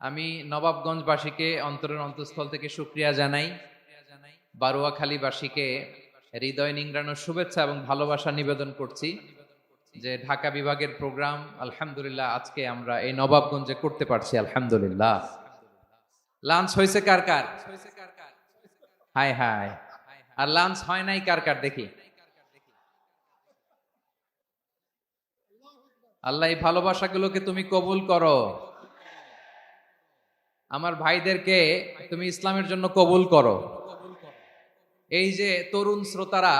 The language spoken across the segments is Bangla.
আমি নবাবগঞ্জবাসীকে অন্তরের অন্তঃস্থল থেকে সুক্রিয়া জানাই। বারুয়াখালীবাসীকে হৃদয় নিংড়ানোর শুভেচ্ছা এবং ভালোবাসা নিবেদন করছি যে ঢাকা বিভাগের প্রোগ্রাম, আলহামদুলিল্লাহ, আজকে আমরা এই নবাবগঞ্জে করতে পারছি, আলহামদুলিল্লাহ। লাঞ্চ হয়েছে কার কার? হাই হাই আর লাঞ্চ হয় নাই কার কার দেখি? আল্লাহ এই ভালোবাসাগুলোকে তুমি কবুল করো। আমার ভাইদেরকে তুমি ইসলামের জন্য কবুল করো। এই যে তরুণ শ্রোতারা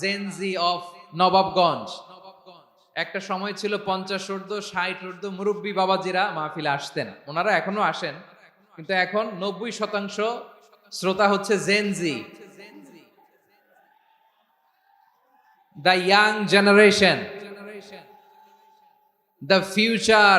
জেনজি অফ নবাবগঞ্জ, একটা সময় ছিল পঞ্চাশ ঊর্ধ্ব, ষাট ঊর্ধ্ব মুরব্বী বাবাজিরা মাহফিলে আসতেন। ওনারা এখনও আসেন, কিন্তু এখন নব্বই শতাংশ শ্রোতা হচ্ছে Gen Z the young generation the future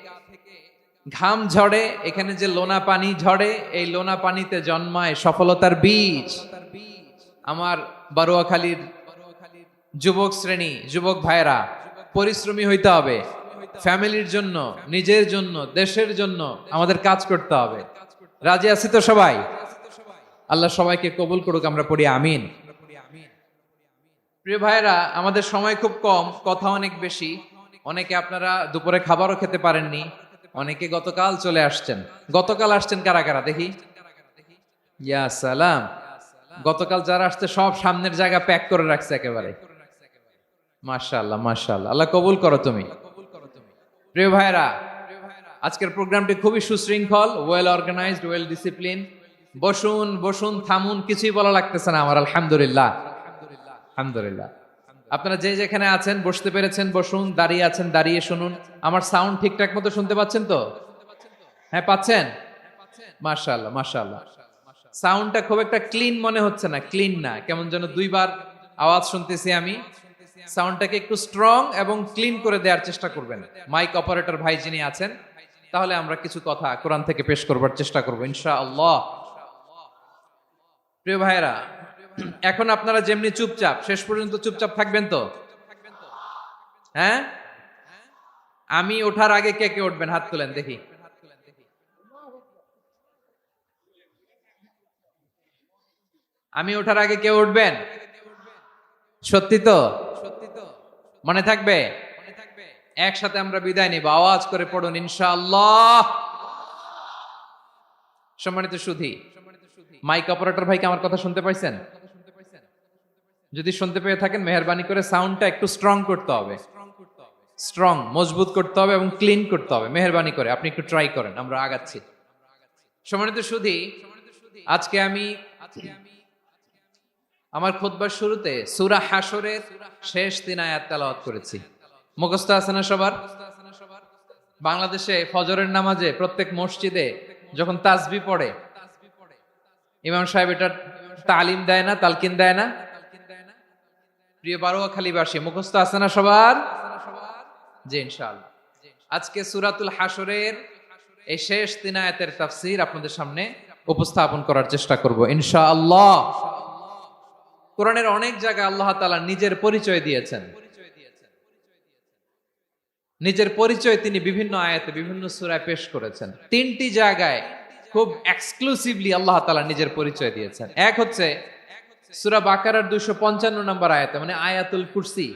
ঘাম ঝরে, এখানে যে লোনা পানি ঝরে, এই লোনা পানিতে জন্মায় সফলতার বীজ। আমার বারুয়াখালীর যুবক শ্রেণি, যুবক ভাইরা পরিশ্রমী হইতে হবে, ফ্যামিলির জন্য, নিজের জন্য, দেশের জন্য আমাদের কাজ করতে হবে। রাজি আছি তো সবাই? আল্লাহ সবাইকে কবুল করুক, আমরা পড়ি আমিন। প্রিয় ভাইরা আমাদের সময় খুব কম, কথা অনেক বেশি। অনেকে আপনারা দুপুরে খাবারও খেতে পারেননি। অনেকে গতকাল চলে আসছেন। গতকাল আসছেন কারা কারা? দেখি। ইয়া সালাম। গতকাল যারা আসছে সব সামনের জায়গা প্যাক করে রাখছে একেবারে। মাশাআল্লাহ মাশাআল্লাহ। আল্লাহ কবুল করো তুমি। প্রিয় ভাইরা আজকের প্রোগ্রামটি খুবই সুশৃঙ্খল ওয়েল অর্গানাইজড ওয়েল ডিসিপ্লিন বসুন বসুন, থামুন, কিছুই বলা লাগতেছে না আমার, আলহামদুলিল্লাহ। আলহামদুলিল্লাহ। আপনারা যে যেখানে আছেন, বসতে পেরেছেন, বসুন, দাঁড়িয়ে আছেন, দাঁড়িয়ে শুনুন। আমার সাউন্ড ঠিকঠাক মতো শুনতে পাচ্ছেন তো? হ্যাঁ পাচ্ছেন? মাশাআল্লাহ মাশাআল্লাহ। সাউন্ডটা খুব একটা ক্লিন মনে হচ্ছে না ক্লিন না। কেমন যেন দুইবার আওয়াজ শুনতেছি আমি। সাউন্ডটাকে একটু স্ট্রং এবং ক্লিন করে দেওয়ার চেষ্টা করবেন। মাইক অপারেটর ভাই যিনি আছেন, তাহলে আমরা কিছু কথা কোরআন থেকে পেশ করবার চেষ্টা করব, ইনশাআল্লাহ। প্রিয় ভাইরা এখন আপনারা যেমনি চুপচাপ, শেষ পর্যন্ত চুপচাপ থাকবেন তো? হ্যাঁ? আমি ওঠার আগে কে কে উঠবেন? হাত তুলেন, দেখি। আমি ওঠার আগে কে উঠবেন? সত্যি তো? সত্যি তো মনে থাকবে? একসাথে আমরা বিদায় নিব। আওয়াজ করে পড়ুন, ইনশাআল্লাহ। সম্মানিত সুধী, মাইক অপারেটর ভাইকে আমার কথা শুনতে পাইছেন? যদি শুনতে পেয়ে থাকেন, মেহরবানি করে সাউন্ডটা একটু স্ট্রং করতে হবে। স্ট্রং মজবুত করতে হবে এবং ক্লিন করতে হবে। মেহরবানি করে, আপনি একটু ট্রাই করেন, আমরা আগাচ্ছি। সম্মানিত সুধী, আজকে আমি আমার খুতবার শুরুতে সুরা হাসরের শেষ তিন আয়াত তেলাওয়াত করেছি। মুখস্থ আছে না সবার? বাংলাদেশে ফজরের নামাজে প্রত্যেক মসজিদে যখন তাসবি পড়ে, ইমাম সাহেব এটা তালিম দেয় না, তালকিন দেয় না? প্রিয় বারোয়াখালীবাসী মুখস্থ আছে না সবার? জি, ইনশাআল্লাহ। আজকে সুরাতুল হাসরের এই শেষ তিন আয়াতের তাফসির আপনাদের সামনে উপস্থাপন করার চেষ্টা করব, ইনশাআল্লাহ। কোরআনের অনেক জায়গায় আল্লাহ তাআলা নিজের পরিচয় দিয়েছেন। নিজের পরিচয় তিনি বিভিন্ন আয়াতে, বিভিন্ন সূরায় পেশ করেছেন। তিনটি জায়গায় খুব এক্সক্লুসিভলি আল্লাহ তাআলা নিজের পরিচয় দিয়েছেন। এক হচ্ছে সূরা বাকারার 255 নম্বর আয়াতে মানে আয়াতুল কুরসি।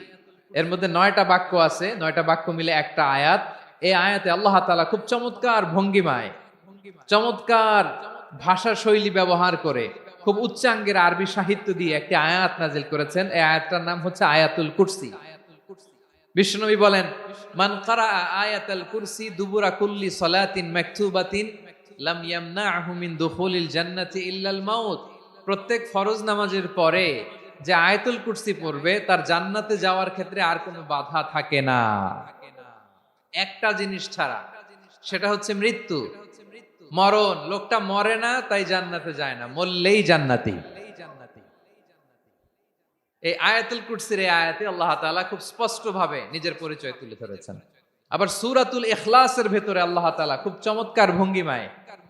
এর মধ্যে নয়টা বাক্য আছে, নয়টা বাক্য মিলে একটা আয়াত। এই আয়াতে আল্লাহ তালা খুব চমৎকার ভঙ্গিমায়, চমৎকার ভাষা শৈলী ব্যবহার করে, খুব উচ্চাঙ্গের আরবি সাহিত্য দিয়ে একটি আয়াত নাজিল করেছেন। এই আয়াতটার নাম হচ্ছে আয়াতুল কুরসি। বিষ্ণুনবী বলেন, মান কারা আয়াতুল কুরসি দুবুরা কুল্লি সলাতিন মাকতুবাতিন, লাম ইয়ামনাহু মিন দুখুলিল জান্নাতি ইল্লাল মাউত। প্রত্যেক ফরজ নামাজের পরে যে আয়াতুল কুরসি পড়বে, তার জান্নাতে যাওয়ার ক্ষেত্রে আর কোনো বাধা থাকে না। একটা জিনিস ছাড়া, সেটা হচ্ছে মৃত্যু। মরণ, লোকটা মরে না, তাই জান্নাতে যায় না, মরলেই জান্নাতি। এই আয়াতুল কুরসির এই আয়াতে আল্লাহ তাআলা খুব স্পষ্ট ভাবে নিজের পরিচয় তুলে ধরেছেন। আবার সূরাতুল ইখলাসের ভেতরে আল্লাহ তাআলা খুব চমৎকার ভঙ্গিমায়,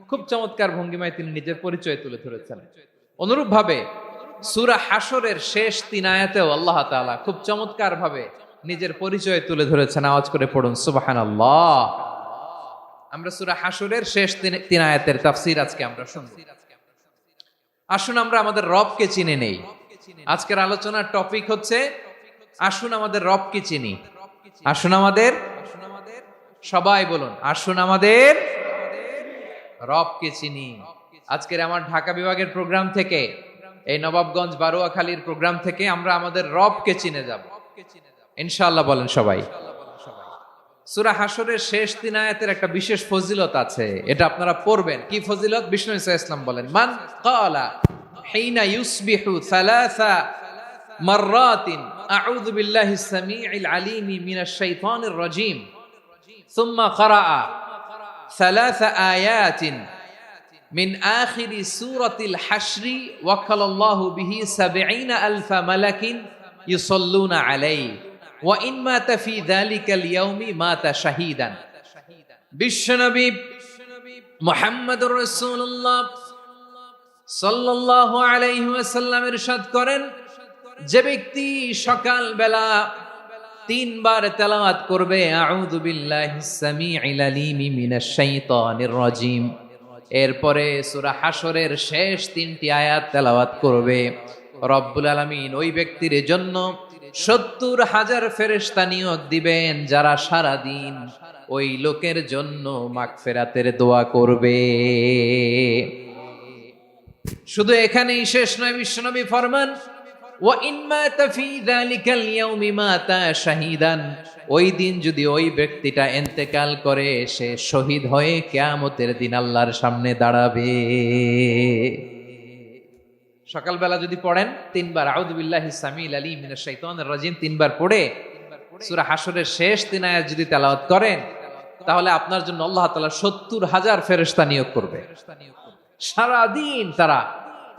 খুব চমৎকার ভঙ্গিমায় তিনি নিজের পরিচয় তুলে ধরেছেন। অনুরূপ ভাবে সূরা হাসরের শেষ তিন আয়াতেও আল্লাহ তাআলা খুব চমৎকার ভাবে নিজের পরিচয় তুলে ধরেছেন। আওয়াজ করে পড়ুন, সুবহানাল্লাহ। আমরা সূরা হাসরের শেষ তিন আয়াতের তাফসীর আজকে আমরা শুনব। আসুন আমরা আমাদের রবকে চিনে নেই। আজকের আলোচনার টপিক হচ্ছে, আসুন আমাদের রবকে চিনি। আসুন আমাদের, সবাই বলুন, আসুন আমাদের রবকে চিনি। আজকের আমার ঢাকা বিভাগের প্রোগ্রাম থেকে এই নবাবগঞ্জ বারুয়াখালীর প্রোগ্রাম থেকে আমরা আমাদের রবকে চিনে যাব ইনশাআল্লাহ বলেন সবাই সুরা হাসরের শেষ তিন আয়াতের একটা বিশেষ ফজিলত আছে এটা আপনারা পড়বেন কি ফজিলত বিষ্ণু ইসা ইসলাম বলেন মান কালা হিনা ইউসবিহু সালাসা মাররাতিন আউযু বিল্লাহি সামিউল আলিম মিনাশ শাইতানির রাজিম ثم قرأ ثلاث آيات মিন আখিরি সুরাতিল হাসরি ওয়াকালাল্লাহু বিহি আলফা মালাকিন ইউসাল্লুনা আলাইহি ওয়া ইন মাতা শাহীদান। বিশ্বনবী মুহাম্মদুর রাসূলুল্লাহ সাল্লাল্লাহু আলাইহি ওয়াসাল্লাম ইরশাদ করেন, যে ব্যক্তি সকাল বেলা তিনবার তেলাওয়াত করবে, আউযু বিল্লাহিস সামিউল আলিম মিনাশ শাইতানির রাজিম। এরপরে সুরা হাসরের শেষ তিনটি আয়াত তেলাওয়াত করবে। রব্বুল আলমিন ওই ব্যক্তির জন্য সত্তর হাজার ফেরেস্তা নিয়োগ দিবেন যারা সারা দিন ওই লোকের জন্য মাগফিরাতের দোয়া করবে। শুধু এখানেই শেষ নয় বিশ্বনবী ফরমান ওই দিন যদি ওই ব্যক্তিটা করে, সে শহীদ হয়ে কিয়ামতের দিন আল্লাহর সামনে দাঁড়াবে। সকালবেলা যদি পড়েন, তিনবার, আউযু বিল্লাহি সামিল আলিম মিনাশ শাইতানির রাজিম তিনবার পড়ে, সূরা হাসরের শেষ তিন আয়াত যদি তেলাওয়াত করেন, তাহলে আপনার জন্য আল্লাহ তালা সত্তর হাজার ফেরেশতা নিয়োগ করবে। সারাদিন তারা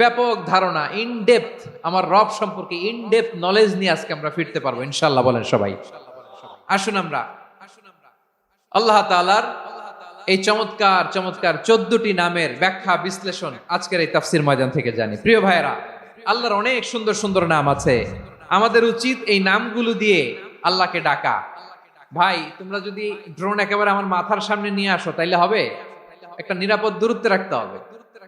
ব্যাপক ধারণা ইনডেপথ আমার রব সম্পর্কে ইনডেপথ নলেজ নিয়ে আজকে আমরা ফিরতে পারব ইনশাল্লাহ বলেন সবাই। আসুন আমরা, আল্লাহ তাআলার এই চমৎকার চমৎকার চোদ্দটি নামের ব্যাখ্যা, বিশ্লেষণ আজকের এই তাফসির ময়দান থেকে জানি। প্রিয় ভাইয়েরা, আল্লাহর অনেক সুন্দর সুন্দর নাম আছে। আমাদের উচিত এই নামগুলো দিয়ে আল্লাহকে ডাকা। ভাই, তোমরা যদি ড্রোন একেবারে আমার মাথার সামনে নিয়ে আসো, তাইলে হবে? একটা নিরাপদ দূরত্বে রাখতে হবে।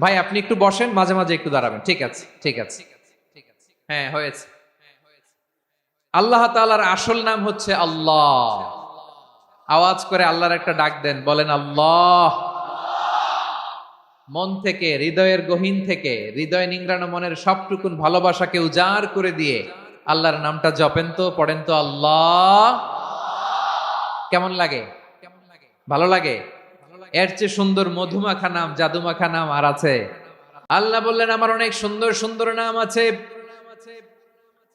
ভাই, আপনি একটু বসেন, মাঝে মাঝে একটু দাঁড়াবেন। ঠিক আছে ঠিক আছে। হ্যাঁ হয়েছে। আল্লাহ তাআলার আসল নাম হচ্ছে আল্লাহ। আওয়াজ করে আল্লাহর একটা ডাক দেন, বলেন, আল্লাহ। মন থেকে, হৃদয়ের গহীন থেকে, হৃদয় নিংড়ানো মনের সবটুকুন ভালোবাসাকে উজাড় করে দিয়ে আল্লাহর নামটা জপেন তো, পড়েন তো, আল্লাহ। কেমন লাগে? কেমন লাগে ভালো লাগে? এর চেয়ে সুন্দর মধুমাখা নাম, জাদুমাখা নাম আর আছে। আল্লাহ বললেন, আমার অনেক সুন্দর সুন্দর নাম আছে।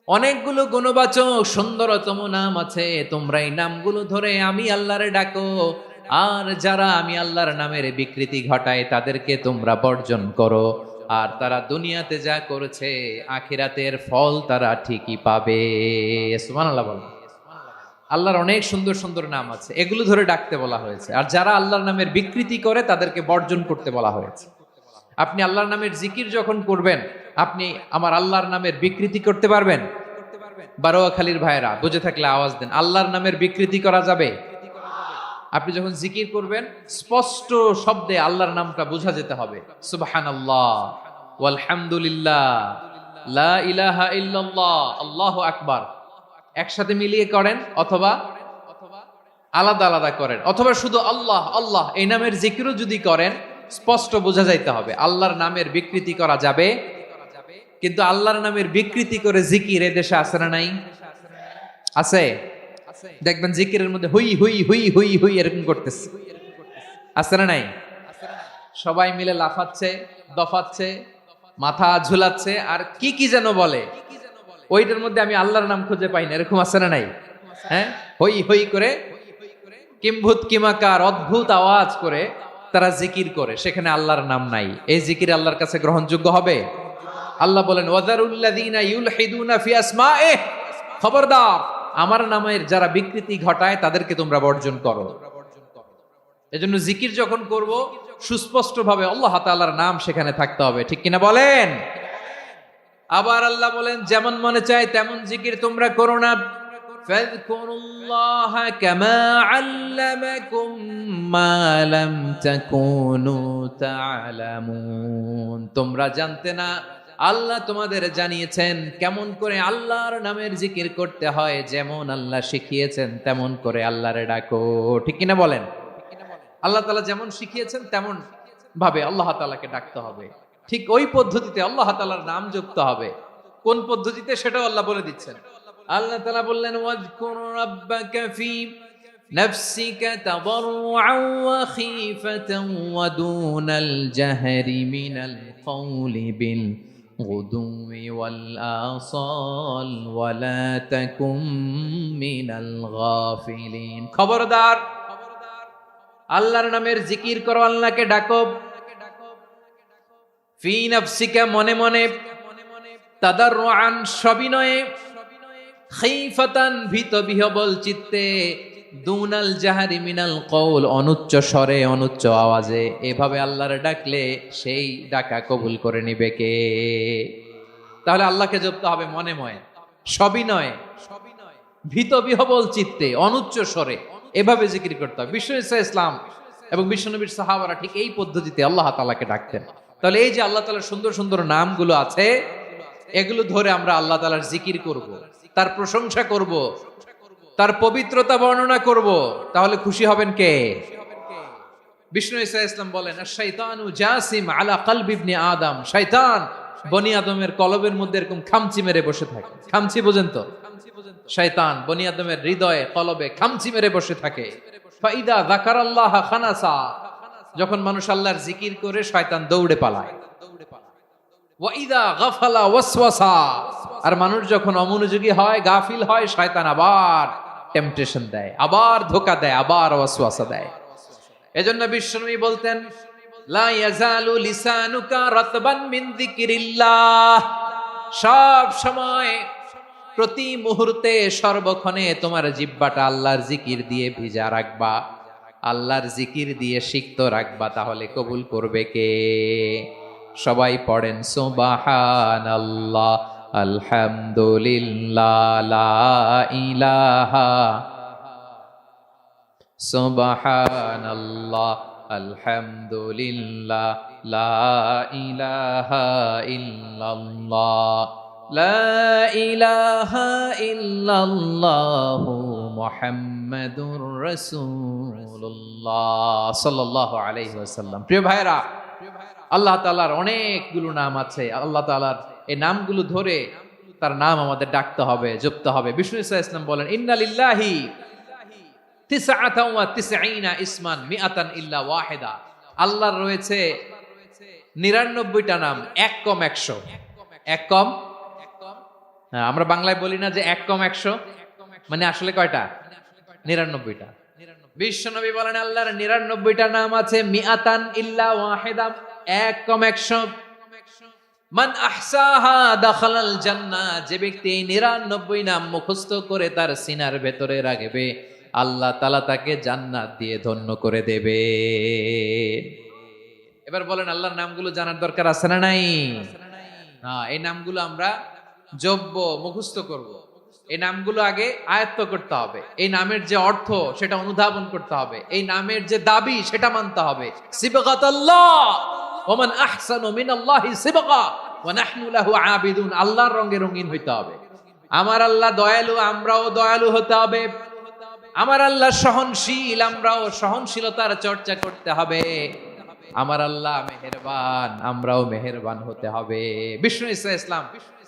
অনেকগুলো গুণবাচক, সুন্দরতম নাম আছে। তোমরা এই নামগুলো ধরে আমি আল্লাহরে ডাকো। আর যারা আমি আল্লাহর নামের বিকৃতি ঘটায়, তাদেরকে তোমরা বর্জন করো। আর তারা দুনিয়াতে যা করেছে, আখিরাতের ফল তারা ঠিকই পাবে। সুবহানাল্লাহ বলো আল্লাহর অনেক সুন্দর সুন্দর নাম আছে। এগুলো ধরে ডাকতে বলা হয়েছে। আর যারা আল্লাহর নামের বিকৃতি করে, তাদেরকে বর্জন করতে বলা হয়েছে। আপনি আল্লাহর নামের জিকির যখন করবেন, আপনি আমার আল্লাহর নামের বিকৃতি করতে পারবেন? বারোয়াখালীর ভাইরা বুঝে থাকলে আওয়াজ দেন। আল্লাহর নামের বিকৃতি করা যাবে? আপনি যখন জিকির করবেন, স্পষ্ট শব্দে আল্লাহর নামটা বোঝা যেতে হবে। সুবহান আল্লাহ আলহামদুলিল্লাহ লা ইলাহা ইল্লাল্লাহ। আল্লাহু আকবার। একসাথে মিলিয়ে করেন অথবা আলাদা আলাদা করেন। অথবা শুধু আল্লাহ আল্লাহ, এই নামের জিকিরও যদি করেন, স্পষ্ট বোঝা যাইতে হবে, আল্লাহর নামের বিকৃতি করা যাবে। কিন্তু আল্লাহর নামের বিকৃতি করে জিকির এ দেশে আছে না নাই? আছে? দেখবেন জিকিরের মধ্যে হুই হুই হুই হুই হুই এরকম করতেছে। আছে না নাই? সবাই মিলে লাফাচ্ছে, দফাচ্ছে, মাথা ঝুলাচ্ছে, আর কি কি যেন বলে। ওইটার মধ্যে আমি আল্লাহর নাম খুঁজে পাই না এরকম আছে না নাই? হ্যাঁ? হই হই করে কিম্ভূত কিমাকার অদ্ভুত আওয়াজ করে তারা জিকির করে, সেখানে আল্লাহর নাম নাই। এই জিকির আল্লাহর কাছে গ্রহণযোগ্য হবে? আল্লাহ বলেন খবরদার, আমার নামের যারা বিকৃতি ঘটায় তাদেরকে তোমরা বর্জন করো। এজন্য জিকির যখন করব সুস্পষ্ট ভাবে আল্লাহ তাআলার নাম সেখানে থাকতে হবে, ঠিক কিনা বলেন? আবার আল্লাহ বলেন যেমন মনে চায় তেমন জিকির তোমরা করো না فاذكروا الله كما علمكم ما لم تكونوا تعلمون তোমরা জানতে না আল্লাহ তোমাদের জানিয়েছেন কেমন করে আল্লাহর নামের জিকির করতে হয় যেমন আল্লাহ শিখিয়েছেন তেমন করে আল্লাহরে ডাকো ঠিক কিনা বলেন আল্লাহ তাআলা যেমন শিখিয়েছেন তেমন ভাবে আল্লাহ তাআলাকে ডাকতে হবে ঠিক ওই পদ্ধতিতে আল্লাহ তাআলার নাম যুক্ত হবে কোন পদ্ধতিতে সেটাও আল্লাহ বলে দিচ্ছেন আল্লাহ তাআলা বললেন ওয়াজকুর রাব্বাকা ফি نفسك تضرعا وخيفة ودون الجهر من القول بالغدو والآصال ولا تكن من الغافلين খবরদার আল্লাহর নামের জিকির করো আল্লাহকে ডাকো ফি মনে মনে, তাদাররুআন সবিনয়ে খাইফাতান চিত্তে, দুনাল কৌল অনুচ্চ স্বরে, অনুচ্চ আওয়াজে। এভাবে আল্লাহরে ডাকলে সেই কবুল করে নিবে কে? তাহলে আল্লাহকে হবে মনে ময়ে, সবিনয়ে চিত্তে, অনুচ্চ স্বরে। এভাবে জিকির করতে হবে। বিশ্ব ইসলাম এবং বিশ্বনবীর সাহাবারা ঠিক এই পদ্ধতিতে আল্লাহ তালাকে ডাকতেন। তাহলে এই যে আল্লাহ তালার সুন্দর সুন্দর নামগুলো আছে, এগুলো ধরে আমরা আল্লাহ তালার জিকির করব। তার প্রশংসা করব। তার পবিত্রতা বর্ণনা করব। তাহলে খুশি হবেন কে বিষ্ণু ইসা ইসলাম বলেন জাসিম আলা আদম শৈতান বনি আদমের কলবের মধ্যে এরকম খামচি মেরে বসে থাকে খামচি বোঝেন তো বনি আদমের হৃদয়ে কলবে খামচি মেরে বসে থাকে ফাইদা খানাসা যখন মানুষ আল্লাহর জিকির করে, শয়তান দৌড়ে পালায়। আর মানুষ যখন অমনোযোগী হয়, গাফিল হয়, শয়তান আবার টেম্পটেশন দেয়, আবার ধোকা দেয়, আবার ওয়াসওয়াসা দেয়। এজন্য বিশ্বনবী বলতেন, লা ইয়াজালু লিসানুকা রাতবান মিন যিকরিল্লাহ। সব সময় প্রতি মুহূর্তে সর্বক্ষণে তোমার জিব্বাটা আল্লাহর জিকির দিয়ে ভিজা রাখবা। আল্লাহর জিকির দিয়ে সিক্ত রাখবা, তাহলে কবুল করবে কে? সবাই পড়েন সোবাহান আল্লাহ আলহামদুলিল্লাহ ইলাহা সুবহান আল্লাহ আলহামদুলিল্লাহ, লা ইলাহা ইল্লাল্লাহ, লা ইলাহা মুহাম্মাদুর রাসূলুল্লাহ আলাইহি ওয়াসাল্লাম। প্রিয় ভাইরা আল্লাহ অনেকগুলো নাম আছে। আল্লাহ তাআলার এই নামগুলো ধরে তার নাম আমাদের ডাকতে হবে হবে। বিষ্ণু ইসা ইসলাম বলেন ইন্নালিল্লাহি ইসমান মিআতান ইল্লা আল্লাহর রয়েছে নিরানব্বইটা নাম এক কম একশো। এক কম? হ্যাঁ, আমরা বাংলায় বলি না যে এক কম একশো। মানে আসলে কয়টা? নিরানব্বইটা। বিশ্বনবী বলেন, আল্লাহর নিরানব্বইটা নাম আছে মিয়াতান ইল্লা ওয়াহিদা, এক কম একশো। মান আহসাহা দাখালাল জান্নাহ যে ব্যক্তি নিরানব্বই নাম মুখস্থ করে তার সিনার ভেতরে রাখবে, আল্লাহ তালা তাকে জান্নাত দিয়ে ধন্য করে দেবে। এবার বলেন, আল্লাহর নামগুলো জানার দরকার আছে না নাই? হ্যাঁ এই নামগুলো আমরা যোগ্য মুখস্থ করব। এই নামগুলো আগে আয়ত্ত করতে হবে। এই নামের যে অর্থ, সেটা অনুধাবন করতে হবে। এই নামের যে দাবি, সেটা মানতে হবে। ওমান রঙে রঙিন হইতে হবে। আমার আল্লাহ দয়ালু, আমরাও দয়ালু হতে হবে। আমার আল্লাহ সহনশীল, আমরাও সহনশীলতার চর্চা করতে হবে। আমার আল্লাহ মেহেরবান, আমরাও মেহেরবান হতে হবে। বিষ্ণু ইসা ইসলাম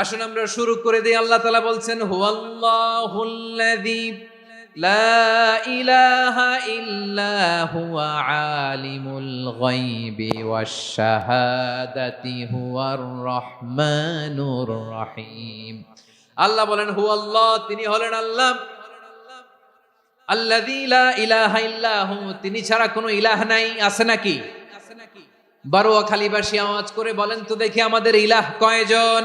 আসুন আমরা শুরু করে দিই। আল্লাহ তালা বলছেন, হুয়াল্লাহুল্লাযী লা ইলাহা হুয়া আলিমুল গায়বি ওয়াশ শাহাদাতি আল্লাহ বলেন, হুয়াল্লাহ, তিনি হলেন আল্লাহ। আল্লাযী লা ইলাহা ইল্লা তিনি ছাড়া কোনো ইলাহ নাই, আছে নাকি? বারোয়া খালিবাসী আওয়াজ করে বলেন, তো দেখি আমাদের ইলাহ কয়জন?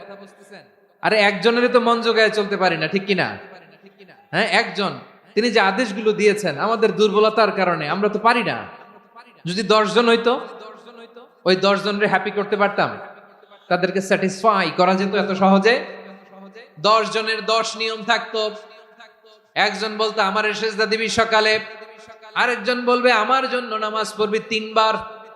আরে একজনেরই তো মন জোগায় চলতে পারি না, ঠিক কিনা? হ্যাঁ একজন। তিনি যে আদেশগুলো দিয়েছেন, আমাদের দুর্বলতার কারণে, আমরা তো পারি না। যদি দশজন হইতো, ওই দশ জনের হ্যাপি করতে পারতাম। তাদেরকে স্যাটিসফাই করা যেত এত সহজে। দশ জনের দশ নিয়ম থাকতো। একজন বলতো, আমার সেজদা দিবি সকালে। আরেকজন বলবে, আমার জন্য নামাজ পড়বি তিনবার।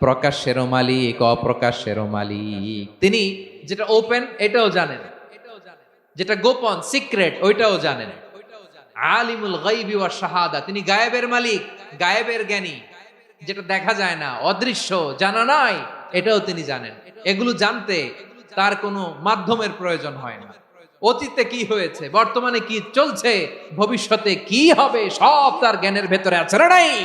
প্রকাশ্যেরও মালিক অপ্রকাশ অপ্রকাশ্যেরও মালিক। তিনি যেটা ওপেন এটাও জানেন। যেটা গোপন সিক্রেট ওইটাও জানেন। আলিমুল গাইবি ওয়া শাহাদা, তিনি গায়েবের মালিক, গায়েবের জ্ঞানী। যেটা দেখা যায় না, অদৃশ্য, জানা নাই, এটাও তিনি জানেন। এগুলো জানতে তার কোনো মাধ্যমের প্রয়োজন হয় না। অতীতে কি হয়েছে, বর্তমানে কি চলছে, ভবিষ্যতে কি হবে, সব তার জ্ঞানের ভেতরে আছে না নাই?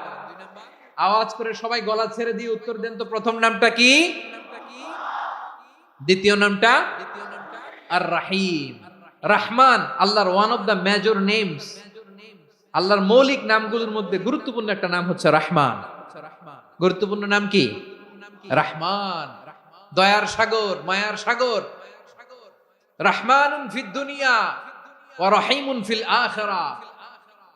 আওয়াজ করে সবাই গলা ছেড়ে দিয়ে উত্তর দেন তো প্রথম নামটা কি? দ্বিতীয় নামটা আর রাহিম রাহমান, আল্লাহর one of the major names আল্লাহর মৌলিক নামগুলোর মধ্যে গুরুত্বপূর্ণ একটা নাম হচ্ছে রাহমান। গুরুত্বপূর্ণ নাম কি? রাহমান। দয়ার সাগর, মায়ার সাগর। রাহমানুন ফিদ দুনিয়া ওয়া রাহিমুন ফিল আখিরা।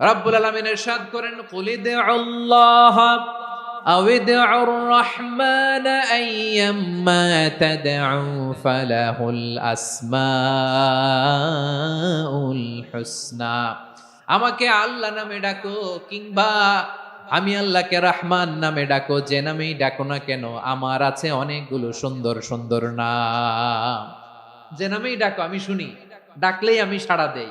রব্বুল আলামিন ইরশাদ করেন কুলিদ আল্লাহ أو ادعوا الرحمن أيما تدعوا فله الأسماء الحسنى আমাকে আল্লাহ নামে ডাকো কিংবা আমি আল্লাহকে রহমান নামে ডাকো যে নামেই ডাকো না কেন আমার আছে অনেকগুলো সুন্দর সুন্দর নাম যে নামেই ডাকো আমি শুনি ডাকলেই আমি সাড়া দেই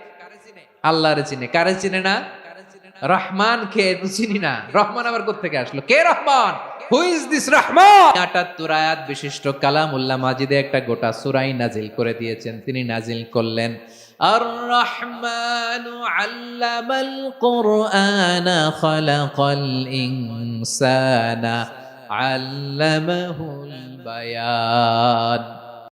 আল্লাহরে চিনে। কারে চিনে না? রহমান কে চিনি না? রহমান আবার কোথেকে আসলো? কে রহমান? হু মাজিদে একটা গোটা সুরাই নাজিল করে দিয়েছেন। তিনি নাজিল করলেন আর রহমান আল্লামাল কোরআন খালাকাল ইনসানা আল্লামাহুল বায়ান।